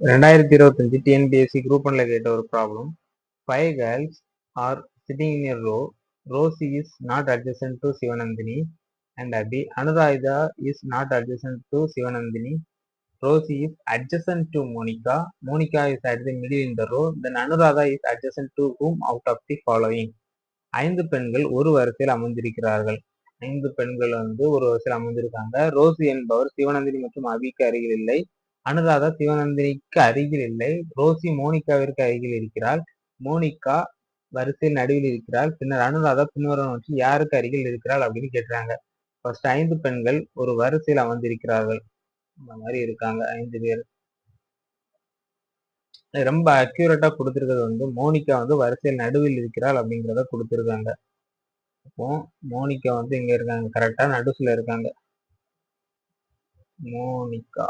ரெண்டாயிரத்தி இருபத்தஞ்சு TNPSC group ஒன்ல கேட்ட ஒரு problem five girls are sitting in a row Rosie is not adjacent to Sivanandini and Abi Anuradha is not adjacent to Sivanandini Rosie is adjacent to Monica Monica is at the middle in the row then Anuradha is adjacent to whom out of the following ஐந்து பெண்கள் ஒரு வரிசையில் அமர்ந்திருக்கிறார்கள். ஐந்து பெண்கள் வந்து ஒரு வரிசையில் அமர்ந்திருக்காங்க. Rousey என்பவர் சிவநந்தினி மற்றும் அபிக்கு அருகில் இல்லை. அனுராதா சிவநந்தினிக்கு அருகில் இல்லை. ரோசி மோனிகாவிற்கு அருகில் இருக்கிறாள். மோனிகா வரிசையில் நடுவில் இருக்கிறாள். பின்னர் அனுராதா பின்வரும் நோக்கி யாருக்கு அருகில் இருக்கிறாள்? அப்படின்னு கேட்டுறாங்க ஃபர்ஸ்ட் ஐந்து பெண்கள் ஒரு வரிசையில் அமர்ந்திருக்கிறார்கள். இந்த மாதிரி இருக்காங்க ஐந்து பேர். ரொம்ப அக்யூரேட்டா கொடுத்துருக்கிறது வந்து மோனிகா வந்து வரிசையில் நடுவில் இருக்கிறாள் அப்படிங்கிறத கொடுத்துருக்காங்க. அப்போ மோனிகா வந்து இங்க இருக்காங்க கரெக்டா நடுசுல இருக்காங்க. மோனிகா.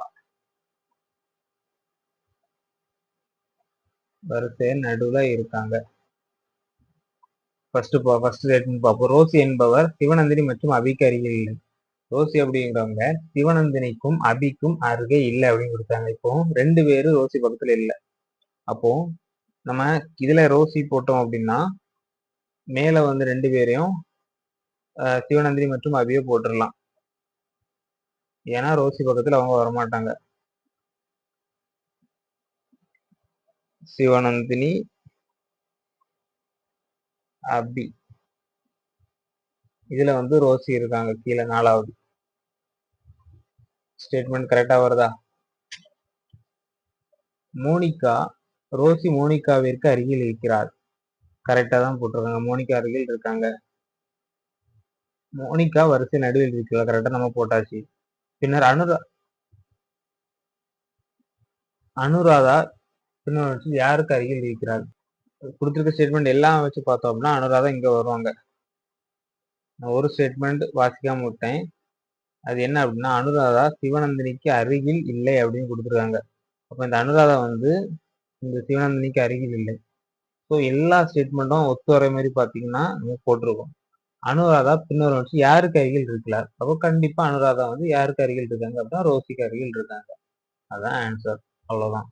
வரிசையில் நடுவுல இருக்காங்க. ஃபர்ஸ்ட் ஃபர்ஸ்ட் ரேட்னு பார்ப்போம். ரோசி என்பவர் சிவநந்தினி மற்றும் அபிக்கு அருகில் இல்லை. ரோசி அப்படிங்கிறவங்க சிவநந்தினிக்கும் அபிக்கும் அருகே இல்லை அப்படின்னு கொடுத்தாங்க. இப்போ ரெண்டு பேரும் ரோசி பக்கத்துல இல்லை. அப்போ நம்ம இதுல ரோசி போட்டோம் அப்படின்னா மேல வந்து ரெண்டு பேரையும் அஹ், சிவநந்தினி மற்றும் அபியை போட்டுடலாம் ஏன்னா ரோசி பக்கத்துல அவங்க வரமாட்டாங்க. சிவநந்தினி அபி. இதுல வந்து ரோசி இருக்காங்க கீழே நாலாவது. ஸ்டேட்மெண்ட் கரெக்டா வருதா? மோனிகா ரோசி மோனிகாவிற்கு அருகில் இருக்கிறார் கரெக்டா தான் போட்டிருக்காங்க. மோனிகா அருகில் இருக்காங்க. மோனிகா வரிசை நடுவில் இருக்கிறார் கரெக்டா நம்ம போட்டாச்சு. பின்னர் அனுரா அனுராதா பின்னர் வச்சு யாருக்கு அருகில் இருக்கிறார்? கொடுத்துருக்க ஸ்டேட்மெண்ட் எல்லாம் வச்சு பார்த்தோம் அப்படின்னா அனுராதா இங்கே வருவாங்க. நான் ஒரு ஸ்டேட்மெண்ட் வாசிக்காம விட்டேன். அது என்ன அப்படின்னா அனுராதா சிவநந்தினிக்கு அருகில் இல்லை அப்படின்னு கொடுத்துருக்காங்க. அப்போ இந்த அனுராதா வந்து இந்த சிவநந்தினிக்கு அருகில் இல்லை. ஸோ எல்லா ஸ்டேட்மெண்ட்டும் ஒத்து வர மாதிரி பார்த்தீங்கன்னா நம்ம போட்டிருக்கோம். அனுராதா பின்னர் வச்சு யாருக்கு அருகில் இருக்கிறார்? அப்போ கண்டிப்பாக அனுராதா வந்து யாருக்கு அருகில் இருக்காங்க அப்படின்னா ரோசிக்கு அருகில் இருக்காங்க. அதான் ஆன்சர் அவ்வளோதான்